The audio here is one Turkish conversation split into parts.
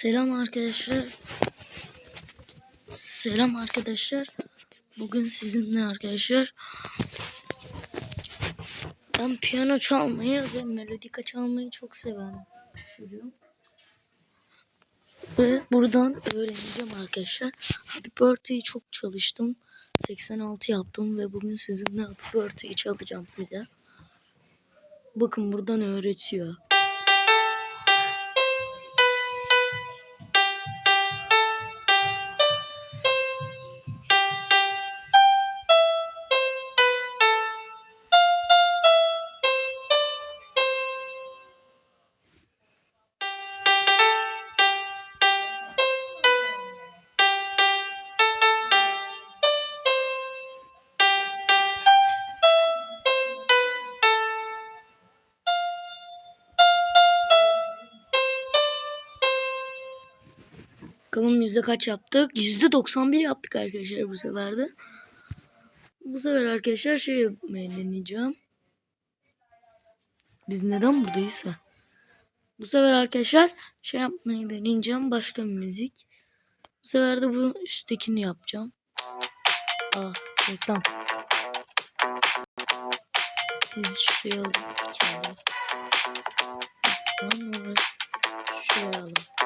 Selam arkadaşlar. Selam arkadaşlar. Bugün sizinle arkadaşlar. Ben piyano çalmayı ve melodika çalmayı çok seven çocuğum. Ve buradan öğreneceğim arkadaşlar. Happy Birthday'i çok çalıştım. 86 yaptım ve bugün sizinle Happy Birthday'i çalacağım size. Bakın buradan öğretiyor. Bakalım yüzde kaç yaptık? Yüzde 91 yaptık arkadaşlar bu sefer de. Bu sefer arkadaşlar şey yapmayı deneyeceğim. Biz neden buradayız ha? Bu sefer arkadaşlar şey yapmayı deneyeceğim. Başka bir müzik. Bu sefer de bu üsttekini yapacağım. Aa reklam. Biz şuraya alalım. Şuraya alalım.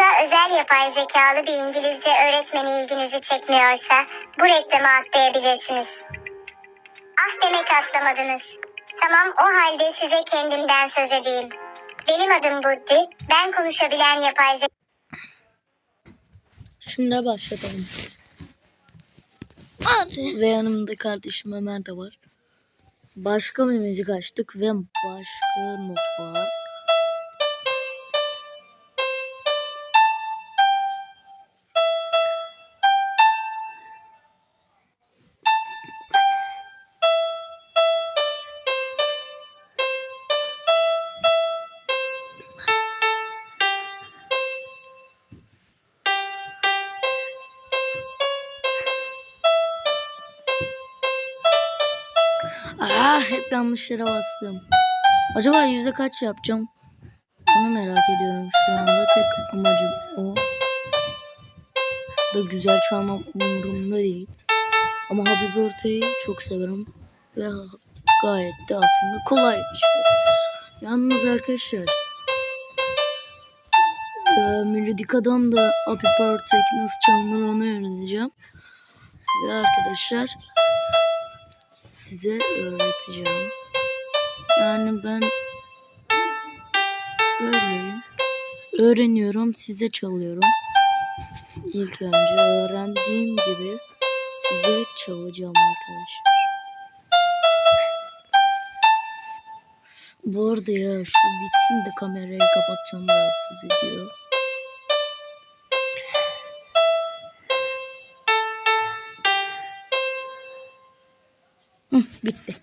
Çocuğunuza özel yapay zekalı bir İngilizce öğretmeni ilginizi çekmiyorsa bu reklamı atlayabilirsiniz. Ah demek atlamadınız. Tamam o halde size kendimden söz edeyim. Benim adım Buddi. Ben konuşabilen yapay zeka... Şimdi başlatalım. Ve yanımda kardeşim Ömer de var. Başka bir müzik açtık ve başka not var. Aa, hep yanlış yere bastım. Acaba yüzde kaç yapacağım? Onu merak ediyorum şu anda. Tek amacım o. Da güzel çalmam umurumda değil. Ama Happy Birthday'i çok severim. Ve gayet de aslında kolay. Yalnız arkadaşlar e, Melodika'dan da Happy Birthday nasıl çalınır onu öğreneceğim. Ve arkadaşlar size öğreteceğim. Yani ben öyleyim. Öğreniyorum, size çalıyorum. İlk önce öğrendiğim gibi size çalacağım arkadaşlar. Bu arada ya şu bitsin de kamerayı kapatacağım rahatsız ediyor. Hı, bitti.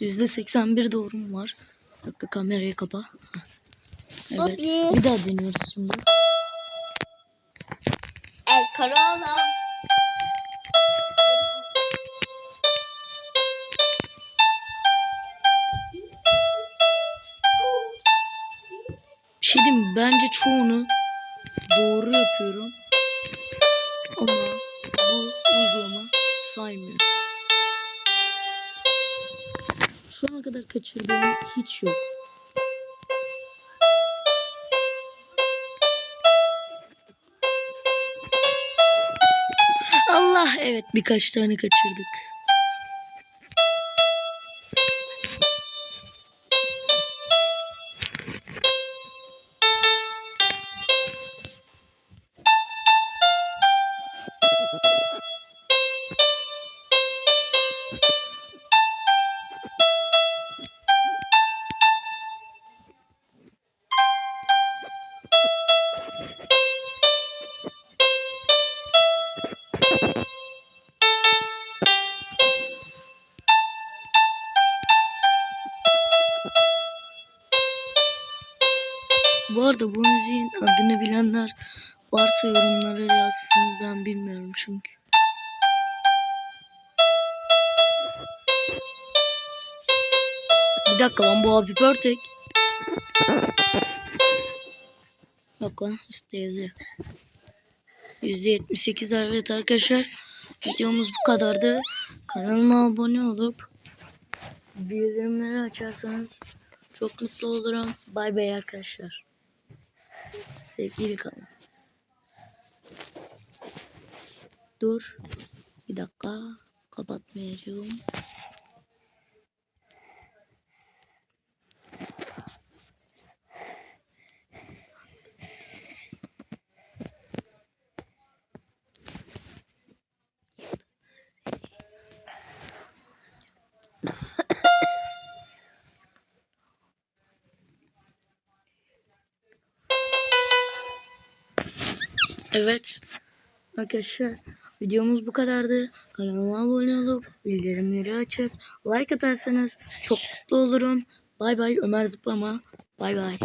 Yüzde 81 doğrum var. Dakika kamerayı kapa. Heh. Evet. Bobby. Bir daha deniyoruz şimdi. El Corolla. Bir şey diyeyim mi? Bence çoğunu doğru yapıyorum. Ama bu uygulama saymıyor. Şu ana kadar kaçırdığım hiç yok. Allah evet birkaç tane kaçırdık. Bu arada bu müziğin adını bilenler varsa yorumlara yazsın ben bilmiyorum çünkü. Bir dakika lan bu Happy Birthday. Yok lan üstte yazıyor. %78 evet arkadaşlar. Videomuz bu kadardı. Kanalıma abone olup bildirimleri açarsanız çok mutlu olurum. Bay bay arkadaşlar. Sevgili kalın. Dur. Bir dakika. Kapatmayacağım. Evet. Arkadaşlar videomuz bu kadardı. Kanalıma abone olup bildirimleri açıp like atarsanız çok mutlu olurum. Bay bay Ömer Zıplama. Bay bay.